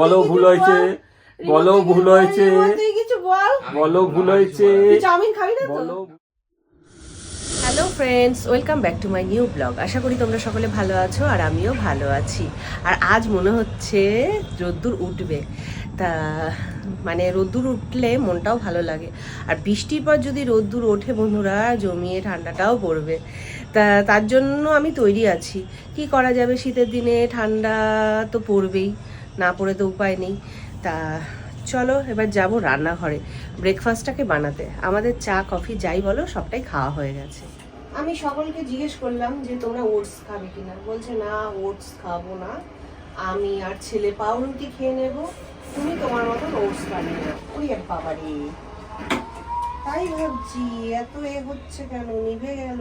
বলো ভুল হয়েছে বলো। ভুল হয়েছে। বল। বলো ভুল হয়েছে। চাউমিন খাবি না বলো hello friends welcome back to my new vlog আশা করি তোমরা সকলে ভালো আছো আর আমিও ভালো আছি। আর আজ মনে হচ্ছে রোদ্দুর উঠবে। তা মানে রোদ্দুর উঠলে মনটাও ভালো লাগে। আর বৃষ্টির পর যদি রোদ্দুর ওঠে বন্ধুরা, জমিয়ে ঠান্ডাটাও পড়বে। তা, তার জন্য আমি তৈরি আছি। কি করা যাবে শীতের দিনে? ঠান্ডা তো পড়বেই, না পড়ে তো উপায় নেই। তা, চলো এবার যাব রান্নাঘরে। ব্রেকফাস্টটাকে বানাতে। আমাদের চা, কফি যাই বলো, সবটাই খাওয়া হয়ে গেছে। আমি সকলকে জিজ্ঞেস করলাম যে, তোমরা ওটস খাবে কিনা? বলছে, না, ওটস খাব না। আমি আর ছেলে পাউরুটি খেয়ে নেব তুমি তোমার মতন ওটস বানিয়ে নাও। ওই এক বাবারে। তাই ভাবছি, এত এ হচ্ছে কেন? নিভে গেল।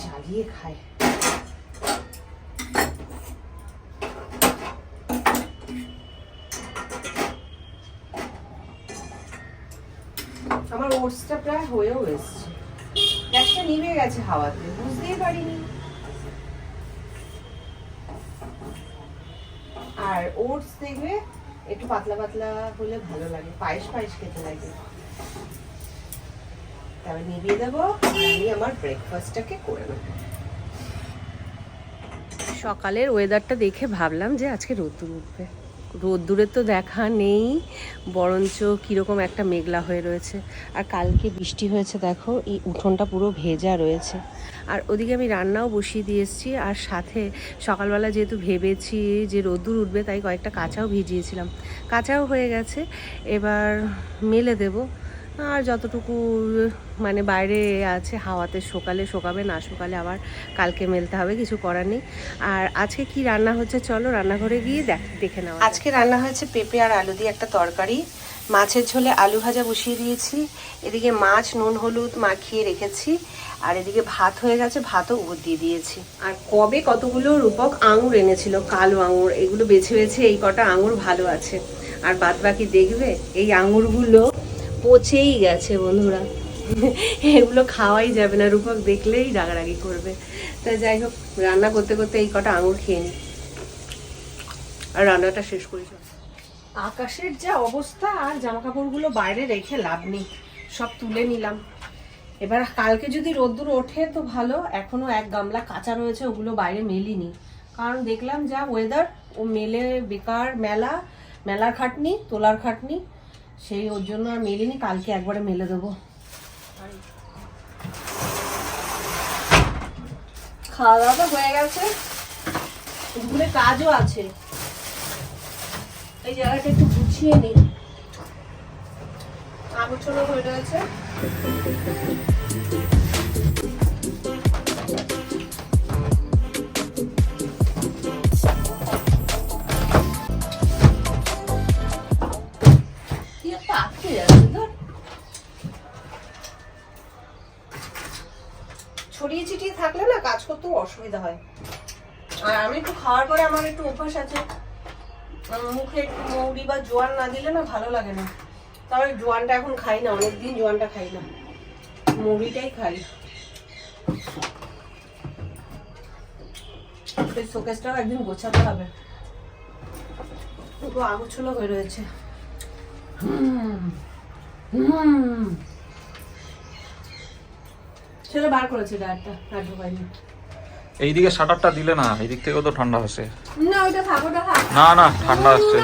জ্বালিয়ে খায়। আমার ওটসটা প্রায় হয়েও এসছে। গ্যাসটা নিভে গেছে হাওয়াতে, বুঝতেই পারিনি। আর ওটস দেখবে একটু পাতলা পাতলা হলে ভালো লাগে। পায়েস পায়েস খেতে লাগে। তবে নিভিয়ে দেবো। আমি আমার ব্রেকফাস্টটাকে করে নেব। সকালের ওয়েদারটা দেখে ভাবলাম যে আজকে রোদ্দুর উঠবে। রোদ্দুরের তো দেখা নেই, বরঞ্চ কীরকম একটা মেঘলা হয়ে রয়েছে। আর কালকে বৃষ্টি হয়েছে, দেখো, এই উঠোনটা পুরো ভেজা রয়েছে। আর ওদিকে আমি রান্নাও বসিয়ে দিয়ে এসেছি, আর সাথে সকালবেলা যেহেতু ভেবেছি যে রোদ্দুর উঠবে, তাই কয়েকটা কাঁচাও ভিজিয়েছিলাম। কাঁচাও হয়ে গেছে, এবার মেলে দেবো। আর যতটুকু মানে বাইরে আছে হাওয়াতে সকালে শোকাবে না সকালে আবার কালকে মেলতে হবে কিছু করার নেই। আর আজকে কি রান্না হচ্ছে চলো রান্নাঘরে গিয়ে দেখ দেখে নাও আজকে রান্না হয়েছে পেঁপে আর আলু দিয়ে একটা তরকারি। মাছের ঝোলে আলু ভাজা বসিয়ে দিয়েছি। এদিকে মাছ নুন হলুদ মাখিয়ে রেখেছি। আর এদিকে ভাত হয়ে গেছে ভাতও উপর দিয়ে দিয়েছি। আর কবে কতগুলো রূপক আঙুর এনেছিল কালো আঙুর এগুলো বেছে বেছে এই কটা আঙুর ভালো আছে। আর বাদ বাকি দেখবে এই আঙুরগুলো পচেই গেছে বন্ধুরা। এগুলো খাওয়াই যাবে না, রূপক দেখলেই রাগারাগি করবে। তা যাই হোক, রান্না করতে করতে এই কটা আঙুর খেয়ে নি। আর রান্নাটা শেষ করি আকাশের যা অবস্থা আর জামা কাপড়গুলো বাইরে রেখে লাভ নেই। সব তুলে নিলাম। এবার কালকে যদি রোদ্দুর ওঠে তো ভালো, এখনও এক গামলা কাঁচা রয়েছে, ওগুলো বাইরে মেলিনি। কারণ দেখলাম যা ওয়েদার ও মেলে বেকার মেলা, মেলার খাটনি, তোলার খাটনি। সেই ওর জন্য আর মেলিনি, কালকে একবারে মেলে দেবো। খাওয়া দাওয়া তো হয়ে গেছে। দুপুরে কাজও আছে। এই জায়গাটা একটু গুছিয়ে নিই আবর্জনা হয়ে রয়েছে অসুবিধা হয়। আর আমি একটু খাওয়ার পরে আমার একটু অভ্যাস আছে। মুখে একটু মৌরি বা জোয়ান না দিলে না ভালো লাগে না। তবে জোয়ানটা এখন খাই না, অনেকদিন জোয়ানটা খাই না। মৌরিটাই খাই। শোকেসটাও একদিন গোছাতে হবে। পুরো আগুছলো হয়ে রয়েছে। ছেলে বার করেছে ডায়ারটা আর ঢোকায়নি। এইদিকে শাটারটা দিলে না এদিক থেকেও তো ঠান্ডা আসে না না না ঠান্ডা আসছে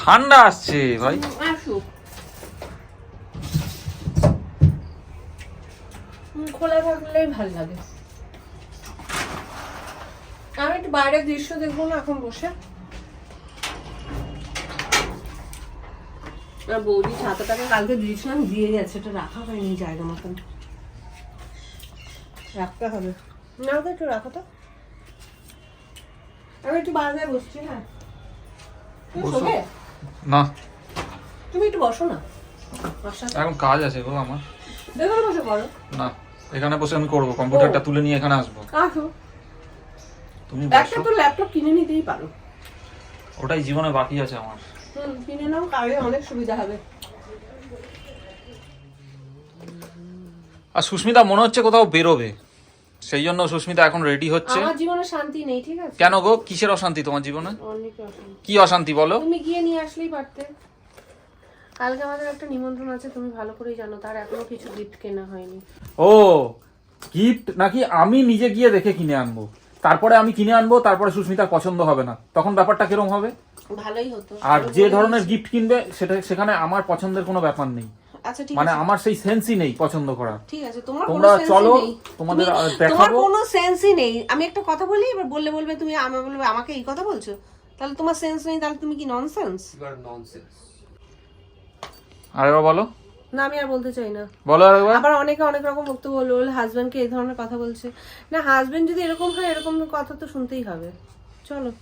ঠান্ডা আসছে ভাই। খোলা থাকলেই ভালো লাগে। আমি একটু বাইরের দৃশ্য দেখব না এখন বসে। আর বৌদি ছাতাটাকে কালকে দিয়েছিলাম দিয়ে গেছে এটা রাখা হয়নি জায়গা মতন। রাখতে হবে। না তো একটু রাখো তো। আমি একটু বারান্দায় বসছি হ্যাঁ। তুমি শোবে? না। তুমি একটু বসো না। এখন কাজ আছে গো আমার। এখানে বসে পড়ো। না এখানে বসে আমি করব কম্পিউটারটা তুলে নিয়ে এখানে আসব। আসো। তুমি একটা তো ল্যাপটপ কিনে নিতেই পারো। ওটাই জীবনে বাকি আছে আমার। হুম কিনে নাও কাজে অনেক সুবিধা হবে। আর সুস্মিতা মনে হচ্ছে কোথাও বেরোবে। সেই জন্য সুস্মিতা এখন রেডি হচ্ছে। আমার জীবনে শান্তি নেই ঠিক আছে? কেন গো? কিসের অশান্তি তোমার জীবনে? অনেক অশান্তি। কি অশান্তি বলো? তুমি গিয়ে নিয়ে আসলেই পারতে। কালকে আমাদের একটা নিমন্ত্রণ আছে তুমি ভালো করেই জানো তার এখনও কিছু গিফট কেনা হয়নি। ও গিফট নাকি আমি নিজে গিয়ে দেখে কিনে আনব? তারপরে আমি কিনে আনব তারপরে সুস্মিতার পছন্দ হবে না। তখন ব্যাপারটা কিরম হবে? ভালোই হতো। আর যে ধরনের গিফট কিনবে সেটা সেখানে আমার পছন্দের কোনো ব্যাপার নেই। আচ্ছা ঠিক মানে আমার সেই সেন্সই নেই পছন্দ করার ঠিক আছে তোমার কোনো চলো, তোমাদের তুমি- তোমার দেখাবো। কোনো সেন্সই নেই। আমি একটা কথা বলি এবার বললে বলবে তুমি আমি বলবে আমাকে এই কথা বলছো? তাহলে তোমার সেন্স নেই তাহলে তুমি কি ননসেন্স. আরেকবার বলো। না আমি আর বলতে চাই না। বলো আরেকবার আবার অনেকে অনেক রকম বক্তব্য বলবে বলে হাজবেন্ডকে এই ধরনের কথা বলছে। না হাজবেন্ড যদি এরকম হয় এরকম কথা তো শুনতেই হবে। চলো।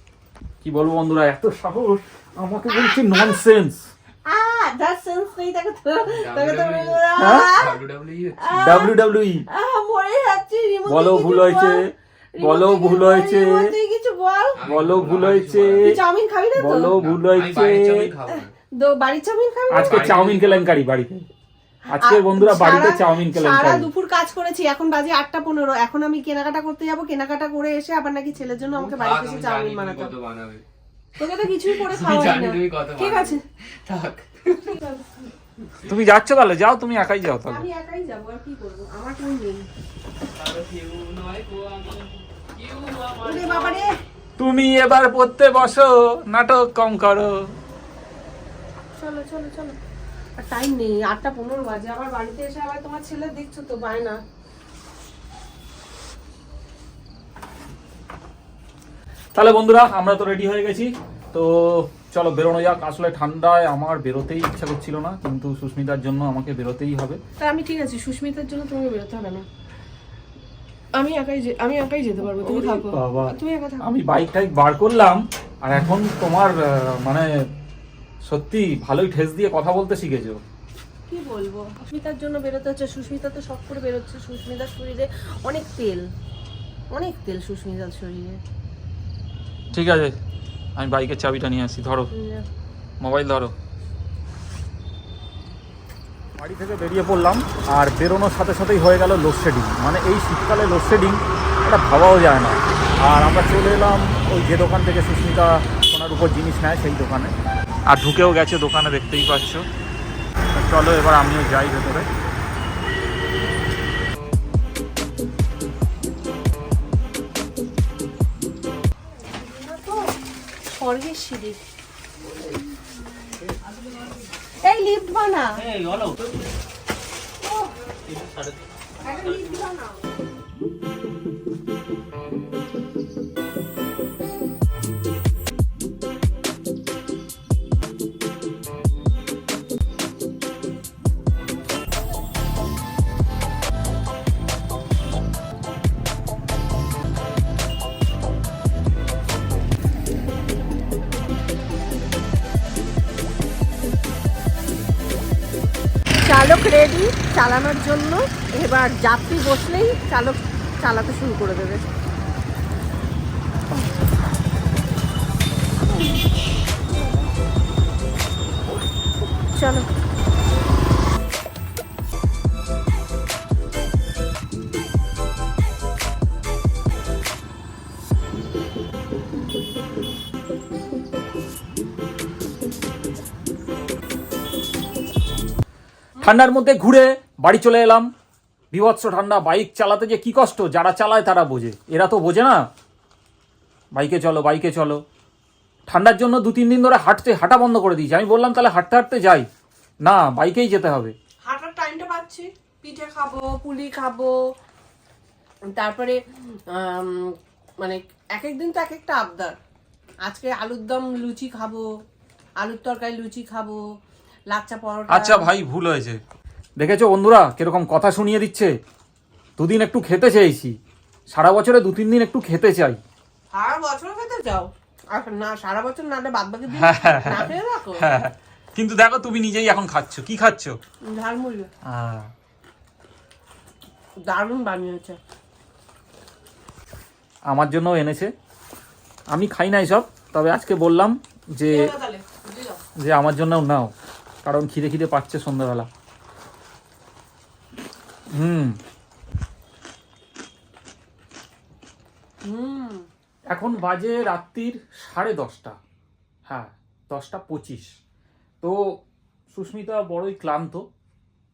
কি বলব বন্ধুরা এত সাহস আমাকে বলছে ননসেন্স আহ সেন্স নেই তাকে তো তাকে তো? WWE হচ্ছে। ডাব্লিউ ডাব্লিউ আহ মরে যাচ্ছি রিমোট বলো ভুল হয়েছে বলো। ভুল হয়েছে। বল। বলো ভুল হয়েছে। চাউমিন খাবি না বলো ভুল হয়েছে। বাড়ির চাউমিন খাবি? আজকে বাড়িতে- চাউমিন কেলেঙ্কারি বাড়িতে। আজকে বন্ধুরা বাড়িতে চাউমিন সারা দুপুর কাজ করেছি এখন বাজে আটটা পনেরো। এখন আমি কেনাকাটা করতে যাব কেনাকাটা করে এসে আবার নাকি ছেলের জন্য আমাকে বাড়িতে এসে চাউমিন বানাতে হবে। তোকে তো কিছুই করে খাওয়াই না। ঠিক আছে। থাক। তুমি যাচ্ছ তাহলে যাও তুমি একাই যাও তাহলে। আমি একাই যাব আর কি করব? আমার কেউ নেই। তুমি এবার পড়তে বসো নাটক কম করো। চলো চলো চলো। আর টাইম নেই আটটা পনেরো বাজে। আবার বাড়িতে এসে আবার তোমার ছেলে দেখছ তো বায়না তাহলে বন্ধুরা আমরা তো রেডি হয়ে গেছি। তো চলো বেরোনো যাক। আসলে ঠান্ডায় আমার বেরোতেই ইচ্ছা করছিল না কিন্তু সুস্মিতার জন্য আমাকে বেরোতেই হবে। তা আমি ঠিক আছে সুস্মিতার জন্য তোমাকে বেরোতে হবে না। আমি একাই আমি একাই যেতে পারব তুমি থাকো। তুমি একা থাকো। আমি বাইক টাইক বার করলাম আর এখন তোমার মানে সত্যি ভালোই ঠেস দিয়ে কথা বলতে শিখেছো। কি বলব? সুস্মিতার জন্য বেরোতে হচ্ছে সুস্মিতা তো শখ করে বেরোচ্ছে সুস্মিতার শরীরে অনেক তেল অনেক তেল সুস্মিতার শরীরে। ঠিক আছে। আমি বাইকের চাবিটা নিয়ে আসি ধরো। মোবাইল ধরো। বাড়ি থেকে বেরিয়ে পড়লাম আর বেরোনোর সাথে সাথেই হয়ে গেল লোডশেডিং মানে এই শীতকালে লোডশেডিং এটা ভাবাও যায় না। আর আমরা চলে এলাম ওই যে দোকান থেকে সুস্মিতা সোনার উপর জিনিস নেয় সেই দোকানে। আর ঢুকেও গেছে দোকানে দেখতেই পাচ্ছ। চলো এবার আমিও যাই ভেতরে। স্বর্গের সিঁড়ি। এই লিফট বানা চালক রেডি চালানোর জন্য। এবার যাত্রী বসলেই চালক চালাতে শুরু করে দেবে। চলো। ঠান্ডার মধ্যে ঘুরে বাড়ি চলে এলাম। বিভৎস ঠান্ডা, বাইক চালাতে যে কি কষ্ট, যারা চালায় তারা বোঝে। এরা তো বোঝে না। বাইকে চলো বাইকে চলো। ঠান্ডার জন্য দু তিন দিন ধরে হাঁটতে, হাঁটা বন্ধ করে দিয়েছি। আমি বললাম, তাহলে হাঁটতে হাঁটতে যাই। না, বাইকেই যেতে হবে। হাঁটার টাইমটা পাচ্ছি। পিঠে খাব, পুলি খাব। তারপরে মানে এক এক দিন তো এক একটা আবদার। আজকে আলুর দম লুচি খাব, আলুর তরকারি লুচি খাব লাচ্চা পরোটা। আচ্ছা ভাই ভুল হয়েছে। দেখেছ বন্ধুরা কীরকম কথা শুনিয়ে দিচ্ছে? দুদিন একটু খেতে চেয়েছি। সারা বছরে দু তিন দিন একটু খেতে চাই। সারা বছর খেতে যাও না সারা বছর না বাদ বাকি দিন না খেয়ে রাখো হ্যাঁ কিন্তু দেখো তুমি নিজেই এখন খাচ্ছ। কি খাচ্ছ? ঝালমুড়ি আহ, দারুণ বানিয়েছে। আমার জন্য এনেছে। আমি খাই না এসব তবে আজকে বললাম যে। যে আমার জন্যও নাও। কারণ খিদে খিদে পাচ্ছে সন্ধ্যাবেলা। হুম। হুম। এখন বাজে রাত্রির সাড়ে দশটা। হ্যাঁ দশটা পঁচিশ। তো সুস্মিতা বড়ই ক্লান্ত।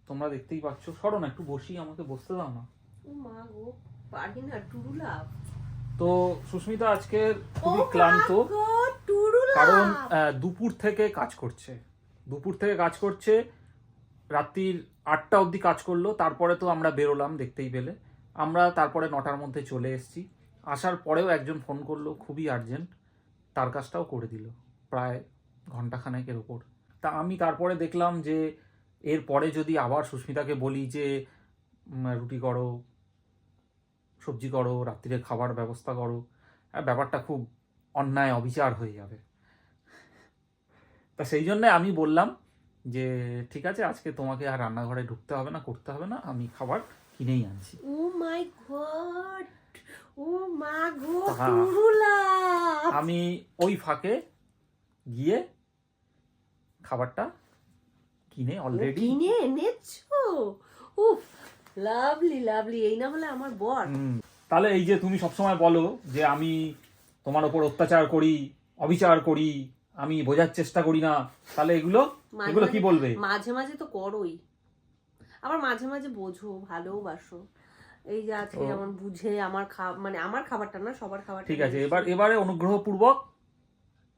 তোমরা দেখতেই পাচ্ছ। সরো না একটু বসি আমাকে বসতে দাও না। তো সুস্মিতা আজকের খুবই ক্লান্ত। কারণ দুপুর থেকে কাজ করছে। দুপুর থেকে কাজ করছে, রাত্রির আটটা অবধি কাজ করল, তারপরে তো আমরা বেরোলাম দেখতেই পেলে। আমরা তারপরে নটার মধ্যে চলে এসেছি। আসার পরেও একজন ফোন করল, খুবই আর্জেন্ট তার কাজটাও করে দিল, প্রায় ঘন্টাখানেকের ওপর। তা আমি তারপরে দেখলাম যে, এর পরে যদি আবার সুস্মিতাকে বলি যে রুটি করো, সবজি করো, রাত্রিরে খাবার ব্যবস্থা করো ব্যাপারটা খুব অন্যায়, অবিচার হয়ে যাবে। তা সেই জন্য আমি বললাম যে ঠিক আছে আজকে তোমাকে আর রান্নাঘরে ঢুকতে হবে না করতে হবে না আমি খাবার কিনেই আনছি। ও মাই গড! ও মা গো। আমি ওই ফাঁকে গিয়ে খাবারটা কিনে অলরেডি কিনে এনেছো? উফ লাভলি লাভলি এই না হলে আমার বর। তাহলে এই যে তুমি সবসময় বলো যে আমি তোমার ওপর অত্যাচার করি অবিচার করি আমি বোঝার চেষ্টা করি না। তাহলে এগুলো এগুলো কি বলবে? মাঝে মাঝে তো করোই। আবার মাঝে মাঝে বোঝো ভালোবাসো এই যে আজকে যেমন বুঝে আমার খা মানে আমার খাবারটা না সবার খাবার ঠিক আছে এবার এবারে অনুগ্রহপূর্বক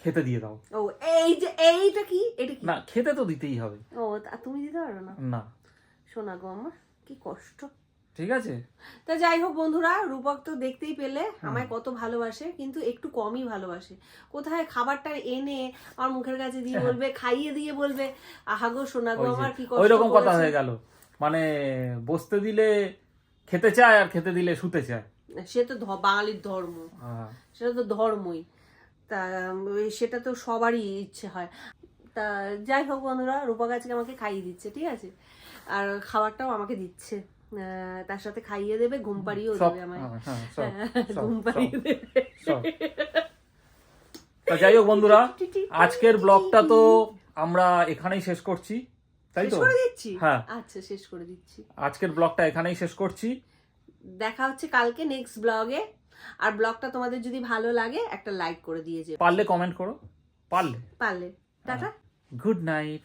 খেতে দিয়ে দাও। ও এই যে এইটা কি? এটা কি? না খেতে তো দিতেই হবে। ও তুমি দিতে পারো না? না। শোনা গো আমার কি কষ্ট। ঠিক আছে? তা যাই হোক বন্ধুরা রূপক তো দেখতেই পেলে আমায় কত ভালোবাসে কিন্তু একটু কমই ভালোবাসে। কোথায় খাবারটা এনে আমার মুখের কাছে দিয়ে বলবে খাইয়ে দিয়ে বলবে আহাগো শোনা গো আমার কি কষ্ট ওই রকম কথা হয়ে গেল। মানে বসতে দিলে খেতে চায় আর খেতে দিলে শুতে চায়। সে তো বাঙালির ধর্ম। সেটা তো ধর্মই। তা সেটা তো সবারই ইচ্ছে হয়। তা যাই হোক বন্ধুরা রূপক আজকে আমাকে খাইয়ে দিচ্ছে ঠিক আছে? আর খাবারটাও আমাকে দিচ্ছে। তার সাথে খাইয়ে দেবে ঘুম পাড়িয়েও দেবে আমায়। হ্যাঁ, হ্যাঁ, সব, ঘুম পাড়িয়ে দেবে। তা যাই হোক বন্ধুরা আজকের ব্লগটা তো আমরা এখানেই শেষ করছি তাই তো? দিচ্ছি? হ্যাঁ। আচ্ছা শেষ করে দিচ্ছি। আজকের ব্লগটা এখানেই শেষ করছি। দেখা হচ্ছে কালকে নেক্সট ব্লগে আর ব্লগটা তোমাদের যদি ভালো লাগে একটা লাইক করে দিয়ে যে পারলে কমেন্ট করো। পারলে। পারলে। টাটা। Good night